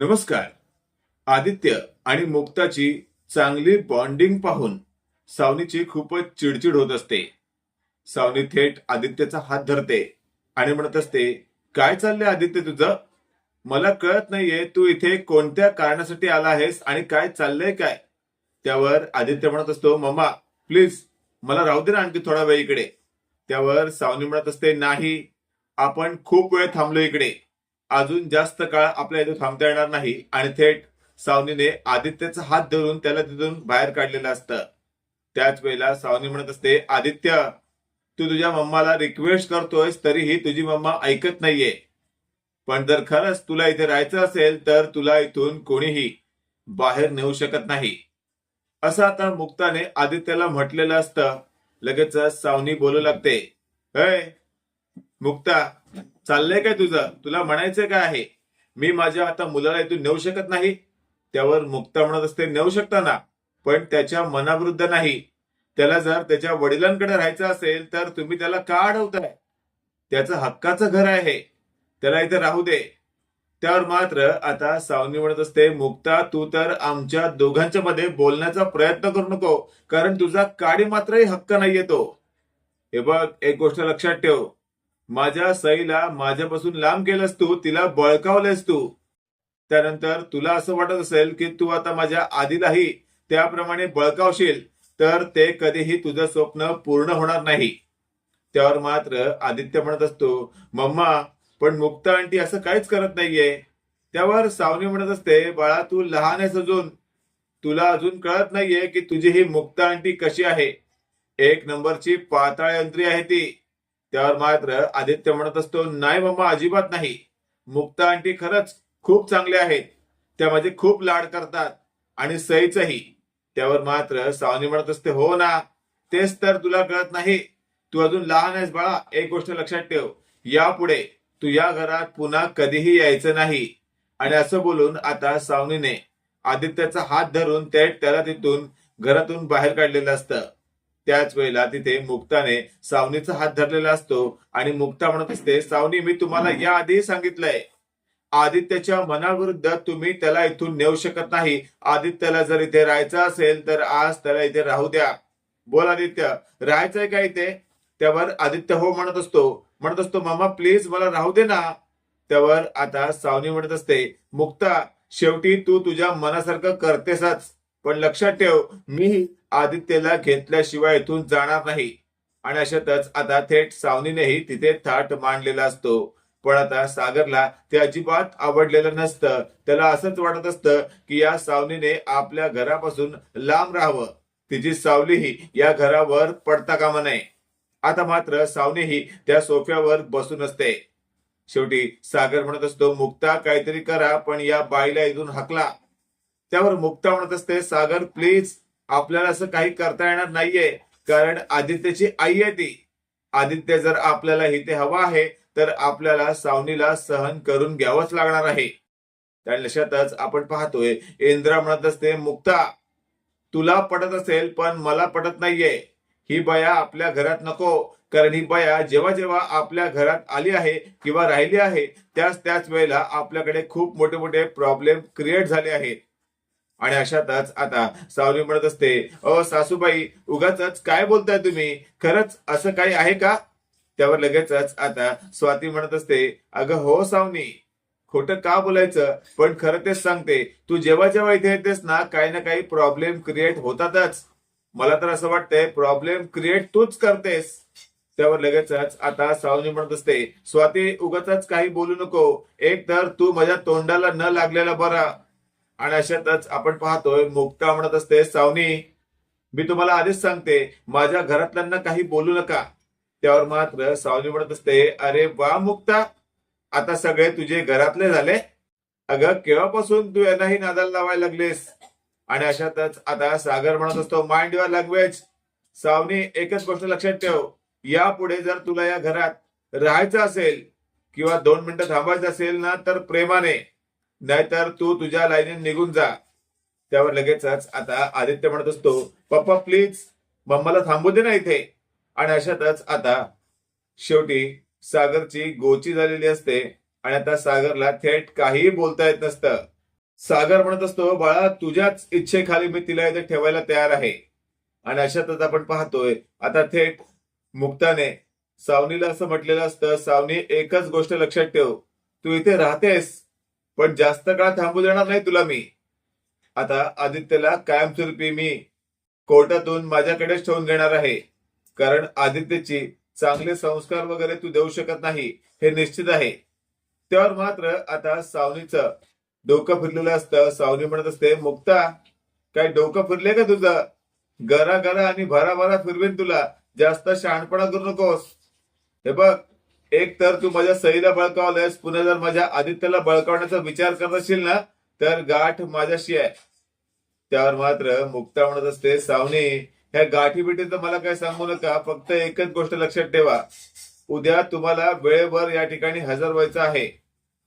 नमस्कार. आदित्य आणि मुक्ताची चांगली बॉन्डिंग पाहून सावनीची खूपच चिडचिड होत असते. सावनी थेट आदित्यचा हात धरते आणि म्हणत असते काय चाललंय आदित्य तुझं? मला कळत नाहीये तू इथे कोणत्या कारणासाठी आला आहेस आणि काय चाललंय काय? त्यावर आदित्य म्हणत असतो मम्मा प्लीज मला राहू दे ना आणखी थोडा वेळ इकडे. त्यावर सावनी म्हणत असते नाही आपण खूप वेळ थांबलो इकडे. अजून जास्त काळ आपल्या इथे थांबता येणार नाही आणि थेट सावनीने आदित्यचा हात धरून त्याला तिथून बाहेर काढलेलं असतं. त्याच वेळेला सावनी म्हणत असते आदित्य तू तुझ्या मम्माला रिक्वेस्ट करतोयस तरीही तुझी मम्मा ऐकत नाहीये. पण जर खरंच तुला इथे राहायचं असेल तर तुला इथून कोणीही बाहेर नेऊ शकत नाही. असं आता मुक्ताने आदित्यला म्हटलेलं असतं. लगेच सावनी बोलू लागते "अय, मुक्ता चाललंय काय तुझं? तुला म्हणायचं काय आहे? मी माझ्या आता मुलाला इथून नेऊ शकत नाही. त्यावर मुक्ता म्हणत असते नेऊ शकता ना पण त्याच्या मनाविरुद्ध नाही. त्याला जर त्याच्या वडिलांकडे राहायचं असेल तर तुम्ही त्याला का अडवताय? त्याचं हक्काचं घर आहे. त्याला इथे राहू दे. त्यावर मात्र आता सावनी म्हणत असते मुक्ता तू तर आमच्या दोघांच्या मध्ये बोलण्याचा प्रयत्न करू नको कारण तुझा काडी मात्रही हक्क नाहीये तो. हे बघ एक गोष्ट लक्षात ठेव. माझ्या सईला माझ्यापासून लांब केलंस तू तिला बळकावलंस तू. त्यानंतर तुला असं वाटत असेल की तू आता माझ्या आधीलाही त्याप्रमाणे बळकावशील तर ते कधीही तुझं स्वप्न पूर्ण होणार नाही. त्यावर मात्र आदित्य म्हणत असतो मम्मा पण मुक्ता आंटी असं काहीच करत नाहीये. त्यावर सावनी म्हणत असते बाळा तू लहान आहेस अजून. तुला अजून कळत नाहीये की तुझी ही मुक्ता आंटी कशी आहे. एक नंबरची पाताळ यंत्री आहे ती. त्यावर मात्र आदित्य म्हणत असतो नाही मम्मा अजिबात नाही. मुक्ता आंटी खरंच खूप चांगले आहेत. त्या माझे खूप लाड करतात आणि सईचही. त्यावर मात्र सावनी म्हणत असते हो ना तेच तर तुला कळत नाही. तू अजून लहान आहेस बाळा एक गोष्ट लक्षात ठेव. यापुढे तू या घरात पुन्हा कधीही यायचं नाही. आणि असं बोलून आता सावनीने आदित्याचा हात धरून थेट त्याला तिथून घरातून बाहेर काढलेलं असतं. त्याच वेळेला तिथे मुक्ताने सावनीचा हात धरलेला असतो आणि मुक्ता म्हणत असते सावनी मी तुम्हाला या आधीही सांगितलंय. आदित्यच्या मनाविरुद्ध तुम्ही त्याला इथून नेऊ शकत नाही. आदित्याला जर इथे राहायचं असेल तर आज त्याला इथे राहू द्या. बोल आदित्य राहायचंय का इथे? त्यावर आदित्य हो म्हणत असतो. म्हणत असतो मामा प्लीज मला राहू दे ना. त्यावर आता सावनी म्हणत असते मुक्ता शेवटी तू तुझ्या मनासारखं करतेसच. पण लक्षात ठेव मी आदित्यला घेतल्याशिवाय इथून जाणार नाही. आणि अशातच आता थेट सावनीनेही तिथे थाट मांडलेला असतो. पण आता सागरला ते अजिबात आवडलेलं नसतं. त्याला असंच वाटत असतं की या सावनीने आपल्या घरापासून लांब राहावं. तिची सावलीही या घरावर पडता कामा नये. आता मात्र सावनीही त्या सोफ्यावर बसून असते. शेवटी सागर म्हणत असतो मुक्ता काहीतरी करा पण या बाईला इथून हकला. त्यावर मुक्ता म्हणत असते सागर प्लीज आपल्याला असं काही करता येणार नाहीये. कारण आदित्यची आई आहे ती. आदित्य जर आपल्याला इथे हवा आहे तर आपल्याला सावनीला सहन करून घ्यावंच लागणार आहे. त्या लक्षातच आपण पाहतोय इंद्रा म्हणत असते मुक्ता तुला पटत असेल पण मला पटत नाहीये. ही बया आपल्या घरात नको. कारण ही बया जेव्हा जेव्हा आपल्या घरात आली आहे किंवा राहिली आहे त्याच त्याच वेळेला आपल्याकडे खूप मोठे मोठे प्रॉब्लेम क्रिएट झाले आहेत. आणि अशातच आता सावली म्हणत असते अ सासूबाई उगाच काय बोलताय तुम्ही? खरंच असं काही आहे का? त्यावर लगेचच आता स्वाती म्हणत असते अगं हो सावनी खोटं का बोलायचं? पण खरं तेच सांगते तू जेव्हा जेव्हा इथे येतेस ना काही ना काही प्रॉब्लेम क्रिएट होतातच. मला तर असं वाटतंय प्रॉब्लेम क्रिएट तूच करतेस. त्यावर लगेचच आता सावनी म्हणत असते स्वाती उगाच काही बोलू नको. एक तर तू माझ्या तोंडाला न लागलेला बरा. आणि अशातच आपण पाहतोय मुक्ता म्हणत असते सावनी मी तुम्हाला आधीच सांगते माझ्या घरातल्यांना काही बोलू नका. त्यावर मात्र सावनी म्हणत असते अरे वा मुक्ता आता सगळे तुझे घरातले झाले. अगं केव्हापासून तू यांनाही नादाला लावायला लागलेस? आणि अशातच आता सागर म्हणत असतो माइंड युअर लँग्वेज सावनी एकच गोष्ट लक्षात ठेव. यापुढे जर तुला या घरात राहायचं असेल किंवा दोन मिनिटं थांबायचं असेल ना तर प्रेमाने. नाहीतर तू तुझ्या लाईनीने निघून जा. त्यावर लगेचच आता आदित्य म्हणत असतो पप्पा प्लीज मम्माला थांबू दे ना इथे. आणि अशातच आता शेवटी सागरची गोची झालेली असते आणि आता सागरला थेट काहीही बोलता येत नसतं. सागर म्हणत असतो बाळा तुझ्याच इच्छेखाली मी तिला इथे ठेवायला तयार आहे. आणि अशातच आपण पाहतोय आता थेट मुक्ताने सावनीला असं म्हटलेलं असतं सावनी एकच गोष्ट लक्षात ठेव. तू इथे राहतेस. पण जास्त काळ थांबू देणार नाही तुला मी. आता आदित्यला कायमस्वरूपी मी कोर्टातून माझ्याकडेच ठेवून घेणार आहे. कारण आदित्यची चांगले संस्कार वगैरे तू देऊ शकत नाही हे निश्चित आहे. त्यावर मात्र आता सावनीचं डोकं फिरलेलं असतं. सावनी म्हणत असते मुक्ता काय डोकं फिरले का तुझं? गरा गरा आणि भरा भरा फिरवेन तुला. जास्त शहाणपणा करू नकोस. हे बघ एक तर तू माझ्या सईला बळकावलंयस पुन्हा जर माझ्या आदित्यला बळकावण्याचा विचार करत असशील ना तर गाठ माझ्याशी आहे. त्यावर मात्र मुक्ता म्हणत असते सावनी ह्या गाठी बिठीचं मला काय सांगू नका फक्त एकच गोष्ट लक्षात ठेवा. उद्या तुम्हाला वेळेवर या ठिकाणी हजर व्हायचं आहे.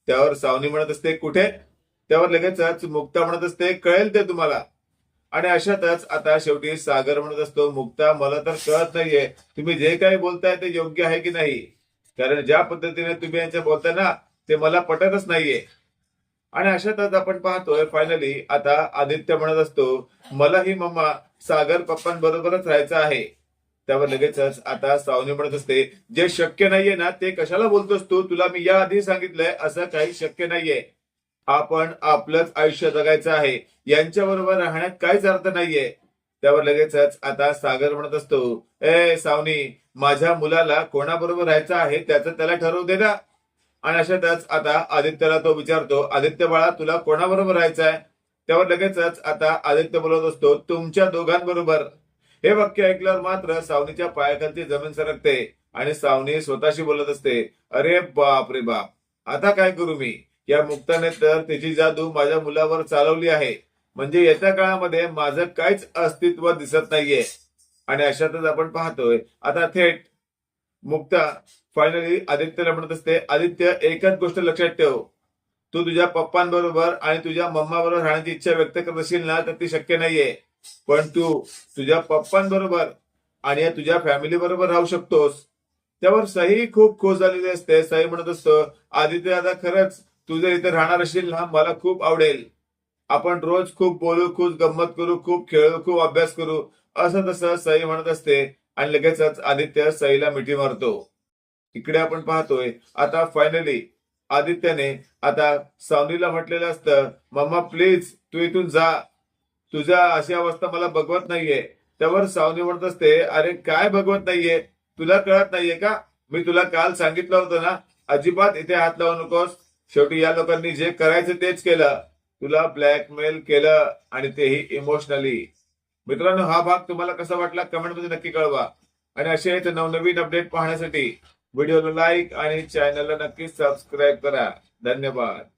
त्यावर सावनी म्हणत असते कुठे? त्यावर लगेचच मुक्ता म्हणत असते कळेल ते तुम्हाला. आणि अशातच आता शेवटी सागर म्हणत असतो मुक्ता मला तर कळत नाहीये तुम्ही जे काही बोलताय ते योग्य आहे की नाही? कारण ज्या पद्धतीने तुम्ही यांच्या बोलताय ना ते मला पटतच नाहीये. आणि अशातच आपण पाहतोय फायनली आता आदित्य म्हणत असतो मलाही मम्मा सागर पप्पांबरोबरच राहायचं आहे. त्यावर लगेचच आता सावनी म्हणत असते जे शक्य नाहीये ना ते कशाला बोलतोस तू? तुला मी या आधी सांगितलंय असं काही शक्य नाहीये. आपण आपलंच आयुष्य जगायचं आहे. यांच्या बरोबर राहण्यात काहीच अर्थ नाहीये. त्यावर लगेचच आता सागर म्हणत असतो ए सावनी माझ्या मुलाला कोणाबरोबर राहायचं आहे त्याचं त्याला ठरवू दे ना. आणि अशातच आता आदित्यला तो विचारतो आदित्य बाळा तुला कोणाबरोबर राहायचं आहे त्यावर लगेचच आता आदित्य बोलत असतो तुमच्या दोघांबरोबर. हे वाक्य ऐकल्यावर मात्र सावनीच्या पायाखालची जमीन सरकते आणि सावनी स्वतःशी बोलत असते अरे बाप रे बाप आता काय करू मी? या मुक्ताने तर तिची जादू माझ्या मुलावर चालवली आहे. म्हणजे येत्या काळामध्ये माझं काहीच अस्तित्व दिसत नाहीये. आणि अशातच आपण पाहतोय आता थेट मुक्ता फायनली आदित्यला म्हणत असते आदित्य एकच गोष्ट लक्षात ठेव. तू तुझ्या पप्पांबरोबर आणि तुझ्या मम्मा बरोबर राहण्याची इच्छा व्यक्त करत असशील ना तर ती शक्य नाहीये. पण तू तुझ्या पप्पांबरोबर आणि तुझ्या फॅमिली बरोबर राहू शकतोस. त्यावर सही खूप खुश झालेली असते. सही म्हणत असतो आदित्य आता खरंच तू जर इथे राहणार असेल ना मला खूप आवडेल. आपण रोज खूप बोलू खूप गंमत करू खूप खेळू खूप अभ्यास करू असं तसं सई म्हणत असते आणि लगेचच आदित्य सईला मिठी मारतो. इकडे आपण पाहतोय आता फायनली आदित्यने आता सावनीला म्हटलेलं असतं मम्मा प्लीज तू इथून जा. तुझ्या अशी अवस्था मला बघवत नाहीये. त्यावर सावनी म्हणत असते अरे काय बघवत नाहीये? तुला कळत नाहीये का? मी तुला काल सांगितलं होतं ना अजिबात इथे हात लावू नकोस. शेवटी या लोकांनी जे करायचं तेच केलं. तुला ब्लॅकमेल केलं आणि तेही इमोशनली मित्रांनो हा भाग तुम्हाला कसा वाटला कमेंटमध्ये नक्की कळवा. आणि असे नवनवीन अपडेट पाहण्यासाठी व्हिडिओला लाईक आणि चॅनलला नक्की सबस्क्राईब करा. धन्यवाद.